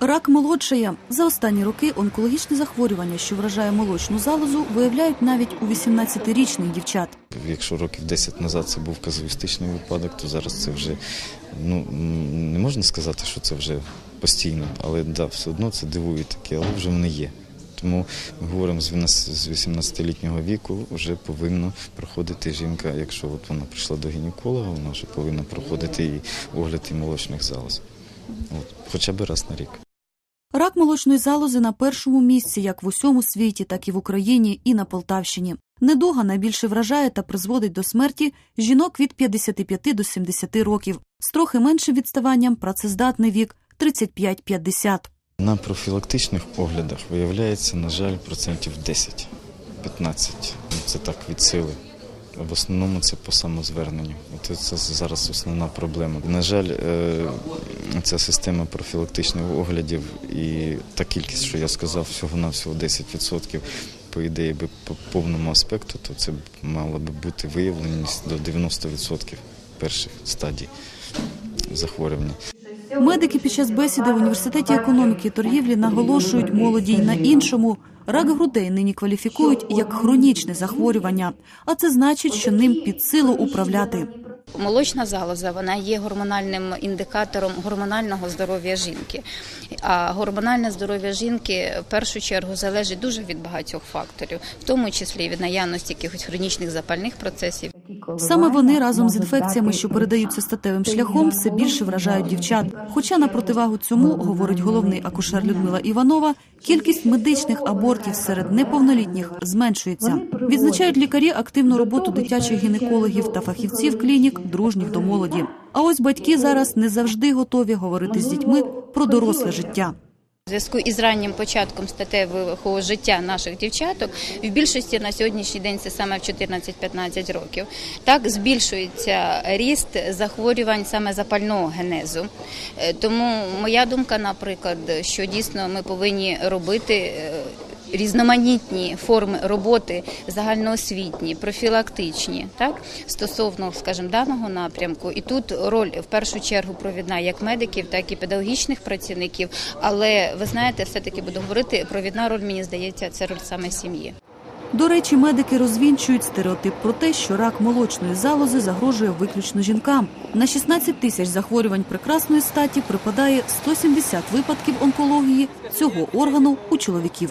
Рак молодшає. За останні роки онкологічне захворювання, що вражає молочну залозу, виявляють навіть у 18-річних дівчат. Якщо років 10 назад це був казуїстичний випадок, то зараз це вже ну не можна сказати, що це вже постійно, але да, все одно це дивує таке, але вже вони є. Тому ми говоримо з 12 з 18-літнього віку вже повинна проходити жінка, якщо от вона прийшла до гінеколога, вона вже повинна проходити і огляд і молочних залоз. От, хоча б раз на рік. Рак молочної залози на першому місці як в усьому світі, так і в Україні і на Полтавщині. Недуга найбільше вражає та призводить до смерті жінок від 55 до 70 років. З трохи меншим відставанням працездатний вік 35-50. На профілактичних оглядах виявляється, на жаль, процентів 10-15. Ну, Це так від сили. В основному це по самозверненню. Це зараз основна проблема. На жаль, е, ця система профілактичних оглядів і та кількість, що я сказав, всього-навсього 10%, по ідеї би по повному аспекту, то це б мала би бути виявленість до 90% перших стадій захворювання. Медики під час бесіди в університеті економіки і торгівлі наголошують молоді й на іншому. Рак грудей нині кваліфікують як хронічне захворювання, а це значить, що ним під силу управляти. Молочна залоза вона є гормональним індикатором гормонального здоров'я жінки. А гормональне здоров'я жінки в першу чергу залежить дуже від багатьох факторів, в тому числі від наявності якихось хронічних запальних процесів. Саме вони разом з інфекціями, що передаються статевим шляхом, все більше вражають дівчат. Хоча на противагу цьому, говорить головний акушер Людмила Іванова, кількість медичних абортів серед неповнолітніх зменшується. Відзначають лікарі активну роботу дитячих гінекологів та фахівців клінік, дружніх до молоді. А ось батьки зараз не завжди готові говорити з дітьми про доросле життя. Зв'язку із раннім початком статевого життя наших дівчаток в більшості на сьогоднішній день це саме в 14-15 років. Так збільшується ріст захворювань саме запального генезу. Е, Тому моя думка, наприклад, що дійсно ми повинні робити. Різноманітні форми роботи загальноосвітні, профілактичні, так стосовно, скажімо, даного напрямку, і тут роль в першу чергу провідна як медиків, так і педагогічних працівників. Але ви знаєте, все таки буду говорити, провідна роль мені здається, це роль саме сім'ї. До речі, медики розвінчують стереотип про те, що рак молочної залози загрожує виключно жінкам. На 16 тисяч захворювань прекрасної статі припадає 170 випадків онкології цього органу у чоловіків.